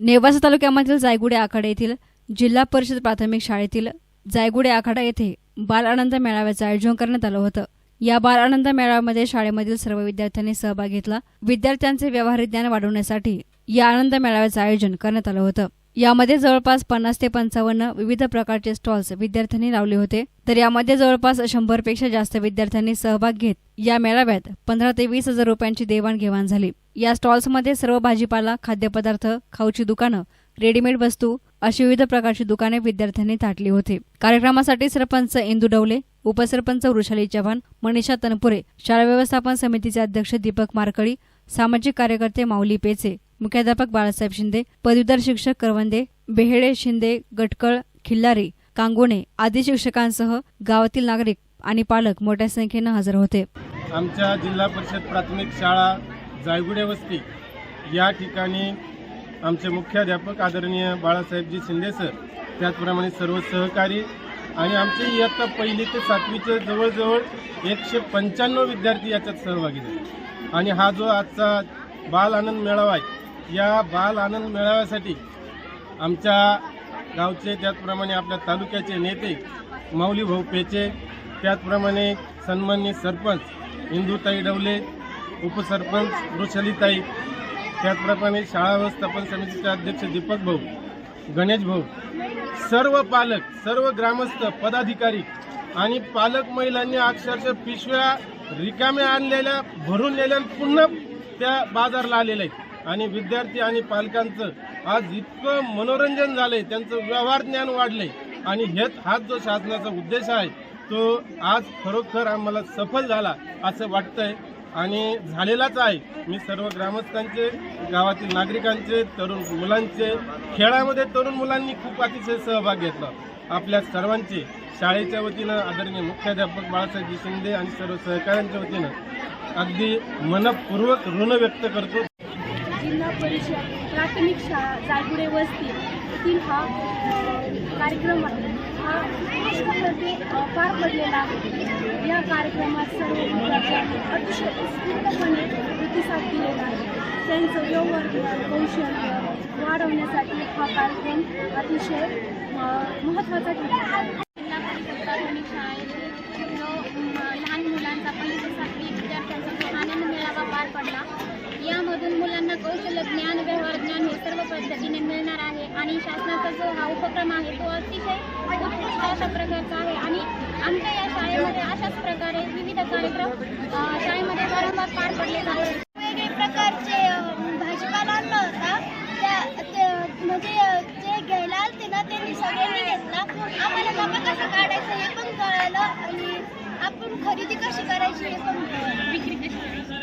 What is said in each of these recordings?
नेवासा तालुक्यामधील जायगुडे आखाडा येथील जिल्हा परिषद प्राथमिक शाळेतील जायगुडे आखाडा येथे बाल आनंद मेळाव्याचं आयोजन करण्यात आलं होतं. या बाल आनंद मेळाव्यामध्ये शाळेमधील सर्व विद्यार्थ्यांनी सहभाग घेतला. विद्यार्थ्यांचे व्यावहारिक ज्ञान वाढवण्यासाठी या आनंद मेळाव्याचं आयोजन करण्यात आलं होतं. यामध्ये जवळपास पन्नास ते पंचावन्न विविध प्रकारचे स्टॉल्स विद्यार्थ्यांनी लावले होते. तर यामध्ये जवळपास शंभरपेक्षा जास्त विद्यार्थ्यांनी सहभाग घेत या मेळाव्यात पंधरा ते वीस हजार रुपयांची देवाणघेवाण झाली. या स्टॉल्समध्ये सर्व भाजीपाला खाद्यपदार्थ खाऊची दुकानं रेडीमेड वस्तू अशी विविध प्रकारची दुकाने विद्यार्थ्यांनी थाटली होती. कार्यक्रमासाठी सरपंच इंदू डवले उपसरपंच वृषाली चव्हाण मनीषा तनपुरे शाळा व्यवस्थापन समितीचे अध्यक्ष दीपक मारकळी सामाजिक कार्यकर्ते माऊली पेचे मुख्याध्यापक बाळासाहेब शिंदे पदवीधर शिक्षक करवंदे बेहेडे शिंदे गटकळ खिल्लारी कांगोणे आदी शिक्षकांसह गावातील नागरिक आणि पालक मोठ्या संख्येनं हजर होते. आमच्या जिल्हा परिषद प्राथमिक शाळा जायगुडे वस्ती या ठिकाणी आमचे मुख्याध्यापक आदरणीय बाळासाहेबजी शिंदे सर त्याचप्रमाणे सर्व सहकारी आणि आमचे इयत्ता पहिली ते सातवीचे जवळजवळ एकशे पंच्याण्णव विद्यार्थी याच्यात सहभागी झाले. आणि हा जो आजचा बाल आनंद मेळावा आहे या बाल आनंद मेळाव्यासाठी आमच्या गावचे त्याचप्रमाणे आपल्या तालुक्याचे नेते माऊली भाऊ पेचे त्याचप्रमाणे सन्माननीय सरपंच इंदूताई डवले उपसरपंच वृषलीताई त्याचप्रमाणे शाळा व्यवस्थापन समितीचे अध्यक्ष दीपक भाऊ गणेश भाऊ सर्व पालक सर्व ग्रामस्थ पदाधिकारी आणि पालक महिलांनी अक्षरशः पिशव्या रिकाम्या आणलेल्या भरून नेल्या पुन्हा त्या बाजारला आलेल्या आहेत. आणि विद्यार्थी आणि पालकांचं आज इतकं मनोरंजन झालंय त्यांचं व्यवहार ज्ञान वाढलंय. आणि हेच हाच जो शासनाचा उद्देश आहे तो आज खरोखर आम्हाला सफल झाला असं वाटतंय. आणि झालेलाच आहे. मी सर्व ग्रामस्थांचे गावातील नागरिकांचे तरुण मुलांचे खेळामध्ये तरुण मुलांनी खूप अतिशय सहभाग घेतला. आपल्या सर्वांचे शाळेच्या वतीनं आदरणीय मुख्याध्यापक बाळासाहेब शिंदे आणि सर्व सहकाऱ्यांच्या वतीनं अगदी मनपूर्वक ऋण व्यक्त करतो. जिल्हा परिषद प्राथमिक शाळा जागुडे वस्ती येथील हा कार्यक्रम आहे. हा उत्कृष्टपणे पार पडलेला आहे. या कार्यक्रमात सर्व विद्यार्थ्यांनी अतिशय उत्स्फूर्तपणे प्रतिसाद दिलेला आहे. त्यांचं व्यवहार कौशल्य वाढवण्यासाठी हा कार्यक्रम अतिशय महत्त्वाचा ठरला जिल्हा परिषद प्राथमिक शाळेतील जो म, लहान मुलांचा पहिली ते सातवी विद्यार्थ्यांचा जो आनंद मेळावा पार पडला यामधून मुलांना कौशल्य ज्ञान व्यवहार ज्ञान हे सर्व पद्धतीने मिळणार आहे. आणि शासनाचा जो हा उपक्रम आहे तो अतिशय उत्कृष्ट अशा प्रकारचा आहे. आणि आमच्या या शाळेमध्ये अशाच प्रकारे विविध कार्यक्रम शाळेमध्ये वारंवार पार पडले जातात. वेगवेगळे प्रकारचे भाजीपाला आणला होता. त्या ते- म्हणजे जे घ्यायला आलते ना त्यांनी सगळ्यांनी घेतला. आम्हाला नफा कसा काढायचा हे पण कळालं आणि आपण खरेदी कशी करायची हे पण. विक्री कशी करायची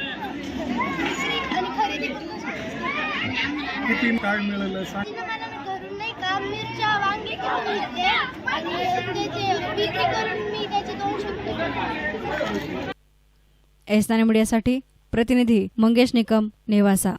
विक्री आणि खरेदी पण कशी करायची. किती काय मिळालं? सांग. तिनं मला ना घरून नाही का? मिरच्या वांगे घेऊन येते आणि त्याचे विक्री करून मी त्याचे दोनशे रुपये घेते. एस मीडियासाठी प्रतिनिधी मंगेश निकम नेवासा.